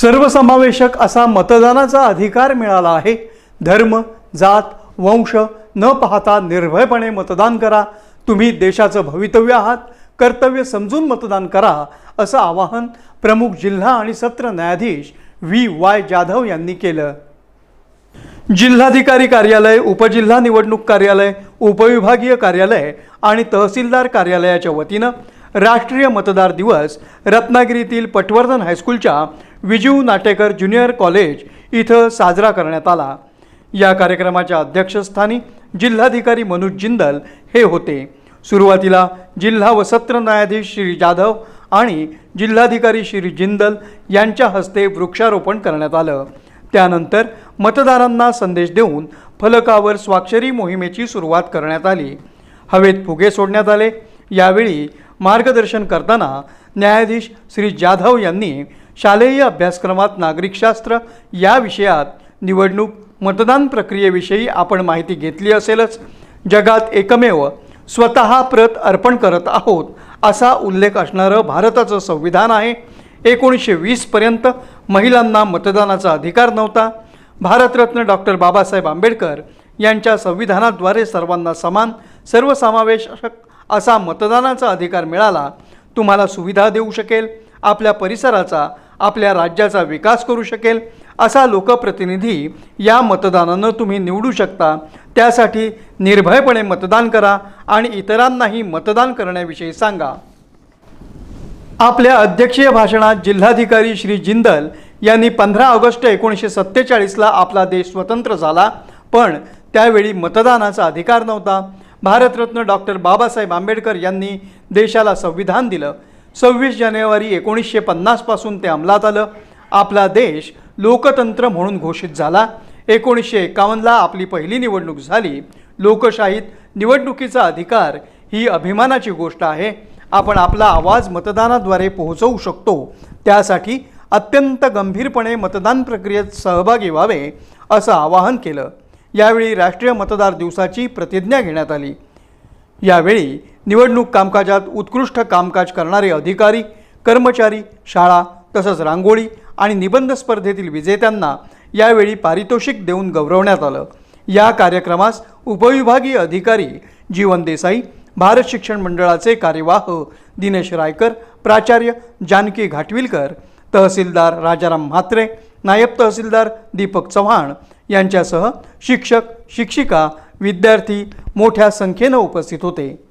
सर्वसमावेशक असा मतदानाचा अधिकार मिळाला आहे. धर्म जात वंश न पाहता निर्भयपणे मतदान करा. तुम्ही देशाचं भवितव्य आहात कर्तव्य समजून मतदान करा असं आवाहन प्रमुख जिल्हा आणि सत्र न्यायाधीश व्ही. वाय. जाधव यांनी केलं. जिल्हाधिकारी कार्यालय उपजिल्हा निवडणूक कार्यालय उपविभागीय कार्यालय आणि तहसीलदार कार्यालयाच्या वतीनं राष्ट्रीय मतदार दिवस रत्नागिरीतील पटवर्धन हायस्कूलच्या विजू नाटेकर ज्युनियर कॉलेज इथं साजरा करण्यात आला. या कार्यक्रमाच्या अध्यक्षस्थानी जिल्हाधिकारी मनोज जिंदल हे होते. सुरुवातीला जिल्हा व सत्र न्यायाधीश श्री जाधव आणि जिल्हाधिकारी श्री जिंदल यांच्या हस्ते वृक्षारोपण करण्यात आलं. त्यानंतर मतदारांना संदेश देऊन फलकावर स्वाक्षरी मोहिमेची सुरुवात करण्यात आली. हवेत फुगे सोडण्यात आले. यावेळी मार्गदर्शन करताना न्यायाधीश श्री जाधव यांनी शालेय अभ्यासक्रमात नागरिकशास्त्र या विषयात निवडणूक मतदान प्रक्रियेविषयी आपण माहिती घेतली असेलच. जगात एकमेव स्वतः प्रत अर्पण करत आहोत असा उल्लेख असणारं भारताचं संविधान आहे. एकोणीसशे वीसपर्यंत महिलांना मतदानाचा अधिकार नव्हता. भारतरत्न डॉक्टर बाबासाहेब आंबेडकर यांच्या संविधानाद्वारे सर्वांना समान सर्वसमावेशक असा मतदानाचा अधिकार मिळाला तुम्हाला सुविधा देऊ शकेल. आपल्या परिसराचा आपल्या राज्याचा विकास करू शकेल असा लोकप्रतिनिधी या मतदानानं तुम्ही निवडू शकता. त्यासाठी निर्भयपणे मतदान करा आणि इतरांनाही मतदान करण्याविषयी सांगा. आपल्या अध्यक्षीय भाषणात जिल्हाधिकारी श्री जिंदल यांनी पंधरा ऑगस्ट एकोणीसशे सत्तेचाळीसला आपला देश स्वतंत्र झाला पण त्यावेळी मतदानाचा अधिकार नव्हता. भारतरत्न डॉक्टर बाबासाहेब आंबेडकर यांनी देशाला संविधान दिलं. सव्वीस जानेवारी एकोणीसशे पन्नासपासून ते अंमलात आलं. आपला देश लोकतंत्र म्हणून घोषित झाला. एकोणीसशे एकावन्नला आपली पहिली निवडणूक झाली. लोकशाहीत निवडणुकीचा अधिकार ही अभिमानाची गोष्ट आहे. आपण आपला आवाज मतदानाद्वारे पोहोचवू शकतो. त्यासाठी अत्यंत गंभीरपणे मतदान प्रक्रियेत सहभागी व्हावे असं आवाहन केलं. यावेळी राष्ट्रीय मतदार दिवसाची प्रतिज्ञा घेण्यात आली. यावेळी निवडणूक कामकाजात उत्कृष्ट कामकाज करणारे अधिकारी कर्मचारी शाळा तसंच रांगोळी आणि निबंध स्पर्धेतील विजेत्यांना यावेळी पारितोषिक देऊन गौरवण्यात आलं. या कार्यक्रमास उपविभागीय अधिकारी जीवन देसाई भारत शिक्षण मंडळाचे कार्यवाह दिनेश रायकर प्राचार्य जानकी घाटविलकर तहसीलदार राजाराम म्हात्रे नायब तहसीलदार दीपक चव्हाण यांच्यासह शिक्षक शिक्षिका विद्यार्थी मोठ्या संख्येनं उपस्थित होते.